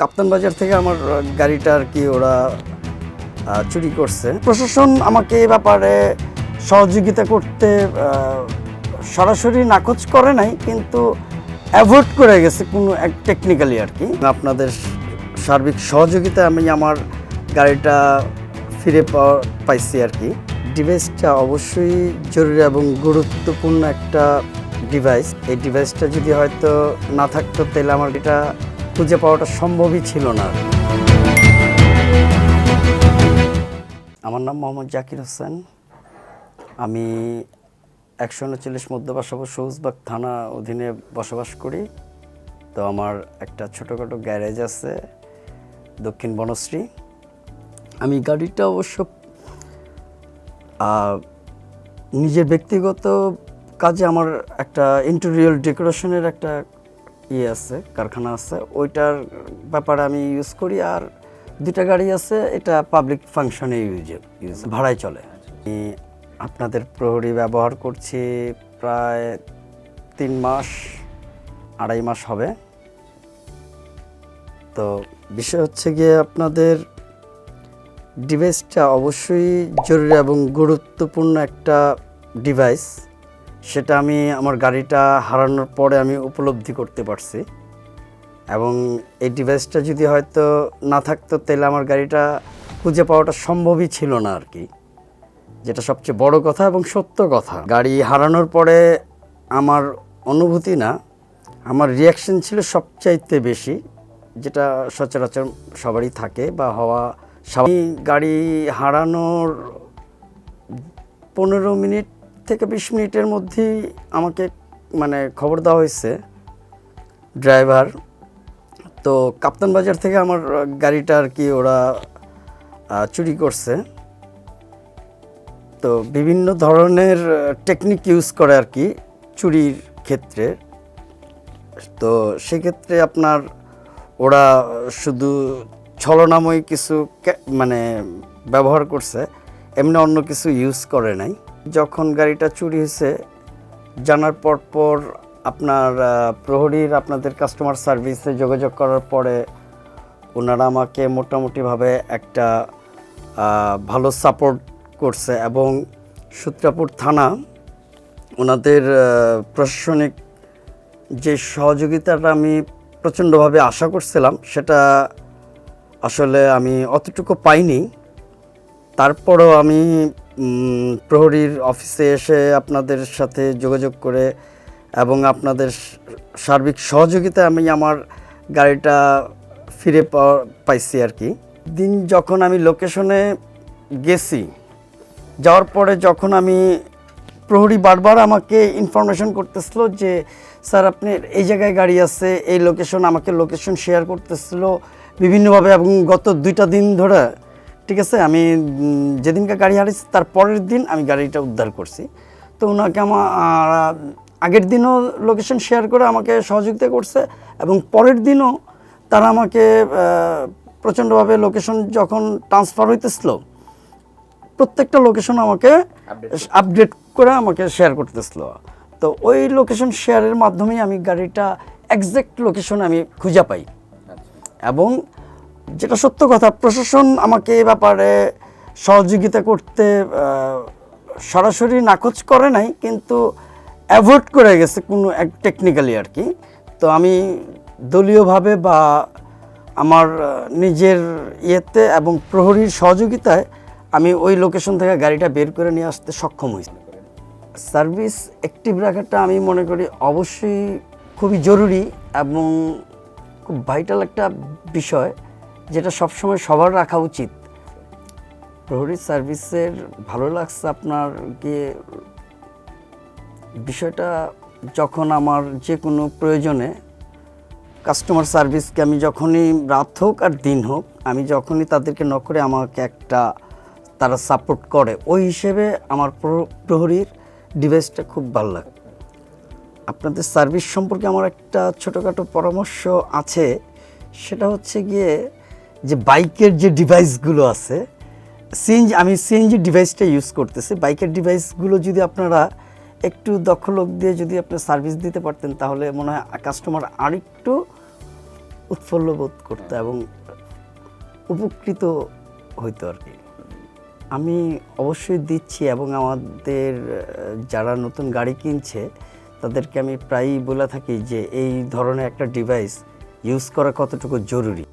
কাপ্তান বাজার থেকে আমার গাড়িটা আর কি ওরা চুরি করছে। প্রশাসন আমাকে এ ব্যাপারে সহযোগিতা করতে সরাসরি নাকচ করে নাই, কিন্তু অ্যাভয়েড করে গেছে কোনো এক টেকনিক্যালি আর কি। আপনাদের সার্বিক সহযোগিতায় আমি আমার গাড়িটা ফিরে পাইছি আর কি। ডিভাইসটা অবশ্যই জরুরি এবং গুরুত্বপূর্ণ একটা ডিভাইস। এই ডিভাইসটা যদি হয়তো না থাকতো, তাহলে আমার এটা খুঁজে পাওয়াটা সম্ভবই ছিল না। আমার নাম মোহাম্মদ জাকির হোসেন। আমি একশো উনচল্লিশ মধ্যবাসব সবুজবাগ থানা অধীনে বসবাস করি। তো আমার একটা ছোটোখাটো গ্যারেজ আছে দক্ষিণ বনশ্রী। আমি গাড়িটা অবশ্য নিজের ব্যক্তিগত কাজে আমার একটা ইন্টেরিয়র ডেকোরেশনের একটা ইয়ে আছে, কারখানা আছে, ওইটার ব্যাপারে আমি ইউজ করি আর দুটা গাড়ি আছে, এটা পাবলিক ফাংশনে ইউজ ইউজ ভাড়ায় চলে। আমি আপনাদের প্রহরী ব্যবহার করছি প্রায় তিন মাস, আড়াই মাস হবে। তো বিষয় হচ্ছে গিয়ে আপনাদের ডিভাইসটা অবশ্যই জরুরি এবং গুরুত্বপূর্ণ একটা ডিভাইস সেটা আমি আমার গাড়িটা হারানোর পরে আমি উপলব্ধি করতে পারছি। এবং এই ডিভাইসটা যদি হয়তো না থাকতো, তাহলে আমার গাড়িটা খুঁজে পাওয়াটা সম্ভবই ছিল না আর কি। যেটা সবচেয়ে বড় কথা এবং সত্য কথা। গাড়ি হারানোর পরে আমার অনুভূতি না, আমার রিয়াকশন ছিল সবচাইতে বেশি, যেটা সচরাচর সবারই থাকে বা হওয়া স্বাভাবিক। গাড়ি হারানোর পনেরো মিনিট থেকে বিশ মিনিটের মধ্যেই আমাকে মানে খবর দেওয়া হয়েছে, ড্রাইভার। তো কাপ্তান বাজার থেকে আমার গাড়িটা আর কি ওরা চুরি করছে। তো বিভিন্ন ধরনের টেকনিক ইউজ করে আর কি চুরির ক্ষেত্রে। তো সেক্ষেত্রে আপনার ওরা শুধু ছলনাময় কিছু মানে ব্যবহার করছে, এমনি অন্য কিছু ইউজ করে নাই। যখন গাড়িটা চুরি হয়েছে, জানার পর পর আপনার প্রহরীর আপনাদের কাস্টমার সার্ভিসে যোগাযোগ করার পরে ওনারা আমাকে মোটামুটিভাবে একটা ভালো সাপোর্ট করছে এবং সূত্রাপুর থানা ওনাদের প্রশাসনিক যে সহযোগিতাটা আমি প্রচণ্ডভাবে আশা করছিলাম, সেটা আসলে আমি অতটুকু পাইনি। তারপরও আমি প্রহরীর অফিসে এসে আপনাদের সাথে যোগাযোগ করে এবং আপনাদের সার্বিক সহযোগিতায় আমি আমার গাড়িটা ফিরে পাইছি আর কি। দিন যখন আমি লোকেশনে গেছি, যাওয়ার পরে যখন আমি প্রহরী বারবার আমাকে ইনফরমেশন করতেছিল যে, স্যার, আপনি এই জায়গায় গাড়ি আছে, এই লোকেশন আমাকে লোকেশন শেয়ার করতেছিল। বিভিন্নভাবে এবং গত দুইটা দিন ধরে ঠিক আছে আমি যেদিনকে গাড়ি হারিয়েছি তার পরের দিন আমি গাড়িটা উদ্ধার করছি। তো ওনাকে আমার আগের দিনও লোকেশন শেয়ার করে আমাকে সহযোগিতা করছে এবং পরের দিনও তারা আমাকে প্রচণ্ডভাবে লোকেশন যখন ট্রান্সফার হইতেছিল প্রত্যেকটা লোকেশন আমাকে আপডেট করে। আমাকে শেয়ার করতেছিল। তো ওই লোকেশন শেয়ারের মাধ্যমেই আমি গাড়িটা একজ্যাক্ট লোকেশন আমি খুঁজে পাই। এবং যেটা সত্য কথা, প্রশাসন আমাকে এ ব্যাপারে সহযোগিতা করতে সরাসরি নাকচ করে নাই, কিন্তু অ্যাভয়েড করে গেছে কোনো এক টেকনিক্যালি আর কি। তো আমি দলীয়ভাবে বা আমার নিজের ইয়েতে এবং প্রহরীর সহযোগিতায় আমি ওই লোকেশন থেকে গাড়িটা বের করে নিয়ে আসতে সক্ষম হয়েছি। সার্ভিস অ্যাক্টিভ রাখাটা আমি মনে করি অবশ্যই খুবই জরুরি এবং খুব ভাইটাল একটা বিষয়। যেটা সবসময় সবার রাখা উচিত। প্রহরী সার্ভিসের ভালো লাগছে আপনার গিয়ে। বিষয়টা যখন আমার যে কোনো প্রয়োজনে কাস্টমার সার্ভিসকে আমি যখনই রাত হোক আর দিন হোক, আমি যখনই তাদেরকে ন করে আমাকে একটা তারা সাপোর্ট করে, ওই হিসেবে আমার প্র- প্রহরীর ডিভাইসটা খুব ভালো লাগে। আপনাদের সার্ভিস সম্পর্কে আমার একটা ছোটোখাটো পরামর্শ আছে, সেটা হচ্ছে গিয়ে যে বাইকের যে ডিভাইসগুলো আছে সিএনজি আমি সিএনজি ডিভাইসটা ইউজ করতেছি। বাইকের ডিভাইসগুলো যদি আপনারা একটু দক্ষ লোক দিয়ে যদি আপনি সার্ভিস দিতে পারতেন, তাহলে মনে হয় কাস্টমার আরেকটু উৎফুল্ল বোধ করতো এবং উপকৃত হইতো আর কি। আমি অবশ্যই দিচ্ছি এবং আমাদের, যারা নতুন গাড়ি কিনছে, তাদেরকে আমি প্রায়ই বলে থাকি যে, এই ধরনের একটা ডিভাইস ইউজ করা কতটুকু জরুরি।